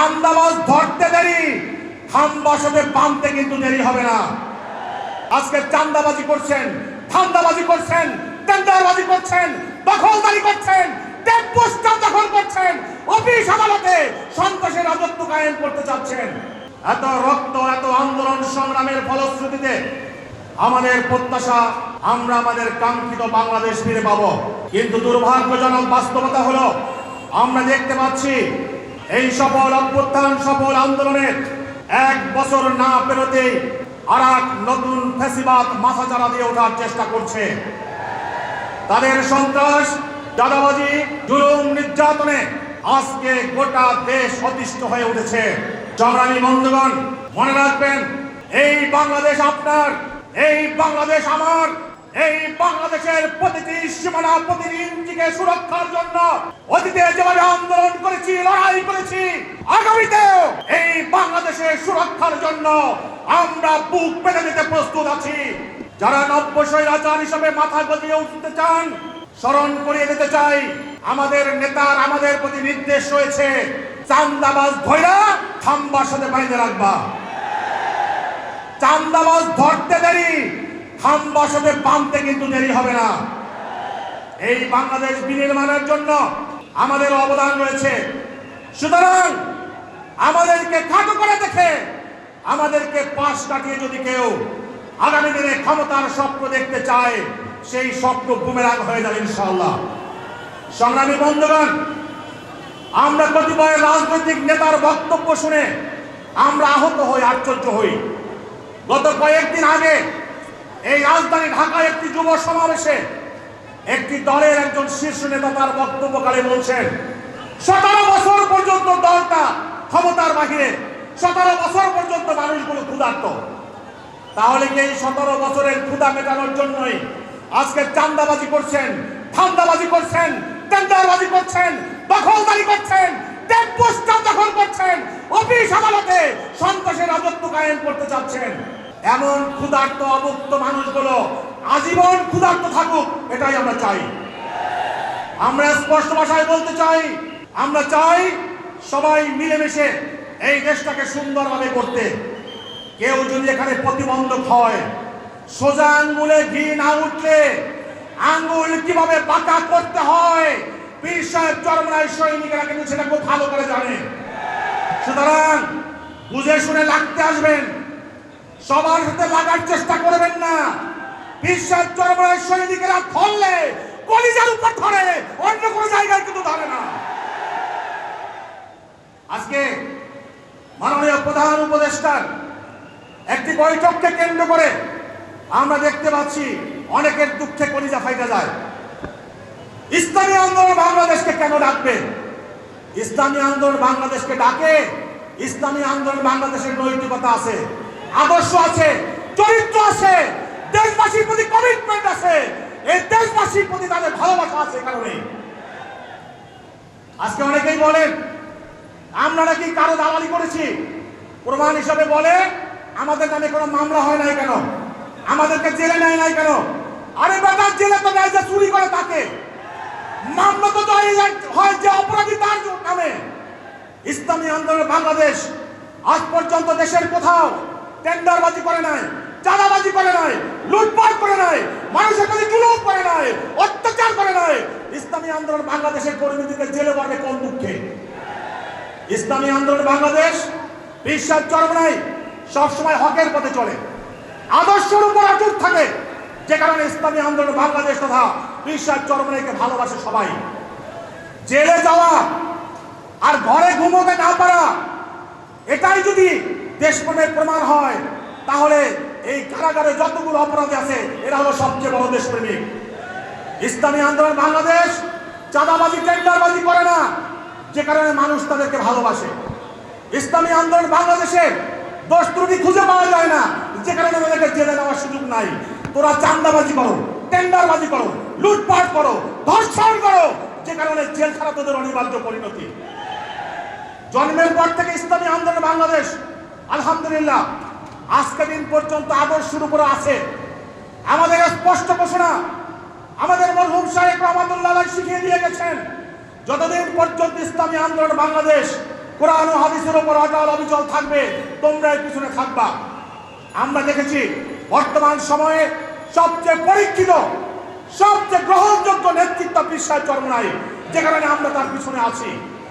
চান্দাবাজ ধরতে দেরি। থাম বসাতে বাঁধতে কিন্তু দেরি হবে না। আজকে চান্দাবাজি করছেন, ধান্দাবাজি করছেন, টেন্ডারবাজি করছেন, দখলদারি করছেন দখল করছেন, অফিস আদালতে করতে চাচ্ছেন। এত রক্ত, এত আন্দোলন সংগ্রামের ফলশ্রুতিতে আমাদের প্রত্যাশা, আমরা আমাদের বাংলাদেশ ফিরে পাবো। কিন্তু দুর্ভাগ্যজনক বাস্তবতা হলো, আমরা দেখতে পাচ্ছি এই সফল অভ্যুত্থান, সফল আন্দোলনের এক বছর না পেরোতেই আর এক নতুন ফেসিবাদ মাথা চারা দিয়ে ওঠার চেষ্টা করছে। তাদের সন্ত্রাস, দাদাবাজি, জুলুম নির্যাতনে আজকে গোটা দেশ অতিষ্ঠ হয়ে উঠেছে। সংগ্রামী বন্ধুগণ, মনে রাখবেন, এই বাংলাদেশ আপনার, এই বাংলাদেশ আমার। এই বাংলাদেশের প্রতিটি সীমানা প্রতিটি ইঞ্চিকে সুরক্ষার জন্য অতীতে যেভাবে আন্দোলন করেছি, লড়াই করেছি, আগামীতেও এই বাংলাদেশের সুরক্ষার জন্য আমরা বুক পেতে দিতে প্রস্তুত আছি। যারা নব্য স্বৈরাচার হিসেবে মাথা গজিয়ে উঠতে চান, স্মরণ করিয়ে দিতে চাই, আমাদের নেতার আমাদের প্রতি নির্দেশ রয়েছে, চান্দাবাজ ধৈরা থাম্বার সাথে বাইরে রাখবা। চান্দাবাজ ধরতে দেরি থাম্বার সাথে বাঁধতে কিন্তু দেরি হবে না। এই বাংলাদেশ বিনির্মাণের জন্য আমাদের অবদান রয়েছে। সুতরাং আমাদেরকে খাটো করে দেখে আমাদেরকে পাশ কাটিয়ে যদি কেউ আগামী দিনে ক্ষমতার স্বপ্ন দেখতে চায়, সেই স্বপ্ন বুমেরাং হয়ে যাবে ইনশাআল্লাহ। সংগ্রামী বন্ধুগণ, আমরা কতিপয় রাজনৈতিক নেতার বক্তব্য শুনে আমরা আহত হই, আশ্চর্য হই। গত কয়েকদিন আগে এই রাজধানী ঢাকায় একটি যুব সমাবেশে একটি দলের একজন শীর্ষ নেতা তার বক্তব্যকালে বলছেন, সতেরো বছর পর্যন্ত দলটা ক্ষমতার বাহিরে, সতেরো বছর পর্যন্ত মানুষগুলো ক্ষুধার্ত। তাহলে কি এই সতেরো বছরের ক্ষুধা মেটানোর জন্যই আজকে চান্দাবাজি করছেন, ধান্দাবাজি করছেন, টেন্ডারবাজি করছেন, দখলদারি করছেন টেম্পোস্টার দখল করছেন, অফিস আদালতে সন্ত্রাসের রাজত্ব কায়েম করতে চাচ্ছেন। এমন ক্ষুধার্ত অভুক্ত মানুষগুলো আজীবন ক্ষুধার্ত থাকুক, এটাই আমরা চাই। আমরা স্পষ্ট ভাষায় বলতে চাই, আমরা চাই সবাই মিলেমিশে এই দেশটাকে সুন্দরভাবে করতে। কেউ যদি এখানে প্রতিবন্ধক হয়, সোজা আঙ্গুলে ঘি না উঠলে আঙ্গুল কীভাবে বাঁকা করতে হয়, পীর সাহেব চরমরায় সৈনিকেরা কিন্তু সেটা খুব ভালো করে জানে। সুতরাং বুঝে শুনে লাগতে আসবেন সবার সাথে লাগার চেষ্টা করবেন না। সাহেব চরমরায় সৈনিকেরা ধরলে, কলিজার উপর ধরে, অন্য কোনো জায়গায় কিন্তু ধরে না। আজকে মাননীয় প্রধান উপদেষ্টার একটি বৈঠককে কেন্দ্র করে আমরা দেখতে পাচ্ছি অনেকের দুঃখে কলিজা ফাইটা যায়। ইসলামী আন্দোলন বাংলাদেশকে কেন ডাকবে? ইসলামী আন্দোলন বাংলাদেশকে ডাকে? ইসলামী আন্দোলন বাংলাদেশের নৈতিকতা আছে। আদর্শ আছে, চরিত্র আছে, দেশবাসীর প্রতি কমিটমেন্ট আছে। এই দেশবাসীর প্রতি তাদের ভালোবাসা আছে কারণে। আজকে অনেকেই বলেন, আমরা নাকি কারও দালালি করেছি। প্রমাণ হিসাবে বলে, আমাদের নামে কোনো মামলা হয় নাই কেন? আমাদেরকে জেলে নেয় নাই কেন? আরে বেটা, জেলে তো নেয় যে চুরি করে তাকে। মামলা তো হয় যে অপরাধী তার নামে। ইসলামী আন্দোলন বাংলাদেশ, আজ পর্যন্ত দেশের কোথাও টেন্ডারবাজি করে নাই, চাঁদাবাজি করে নাই, লুটপাট করে নাই, মানুষের প্রতি জুলুম করে নাই, অত্যাচার করে নাই। ইসলামী আন্দোলন বাংলাদেশের কর্মীদেরকে জেলে পড়ে কোন দুঃখে? ইসলামী আন্দোলন বাংলাদেশ বিশ্বাস চরমনাই সবসময় হকের পথে চলে। আদর্শের উপর অটুট থাকে, যে কারণে ইসলামী আন্দোলন বাংলাদেশ তথা বিশ্বাস চরমনাইকে ভালোবাসে সবাই। জেলে যাওয়া আর ঘরে ঘুমোতে না পারা, এটাই যদি দেশপ্রেমের প্রমাণ হয়, তাহলে এই কারাগারে যতগুলো অপরাধী আছে, এরা হলো সবচেয়ে বড় দেশপ্রেমিক। ইসলামী আন্দোলন বাংলাদেশ চাঁদাবাজি, টেন্ডারবাজি করে না, যে কারণে মানুষ তাদেরকে ভালোবাসে। ইসলামী আন্দোলন বাংলাদেশে দোষ ত্রুটি খুঁজে পাওয়া যায় না, যে কারণে তাদেরকে জেলে নেওয়ার সুযোগ নাই। তোরা চান্দাবাজি করো, টেন্ডারবাজি করো, লুটপাট করো, ধর্ষণ করো, যে কারণে জেল ছাড়া তোদের অনিবার্য পরিণতি। জন্মের পর থেকে ইসলামী আন্দোলন বাংলাদেশ আলহামদুলিল্লাহ, আজকে দিন পর্যন্ত আদর শুরু করে আছে। আমাদের স্পষ্ট ঘোষণা, আমাদের মরহুম সাহেব রহমতুল্লাহ শিখিয়ে দিয়ে গেছেন, যতদিন পর্যন্ত ইসলামী আন্দোলন বাংলাদেশ কোরআন হাদিসের উপর অটল অবিচল থাকবে তোমরা পিছনে থাকবা। আমরা দেখেছি, বর্তমান সময়ে সবচেয়ে পরীক্ষিত, সবচেয়ে গ্রহণযোগ্য নেতৃত্ব বিশ্বাস চরমনাই যে কারণে আমরা তার পিছনে আছি।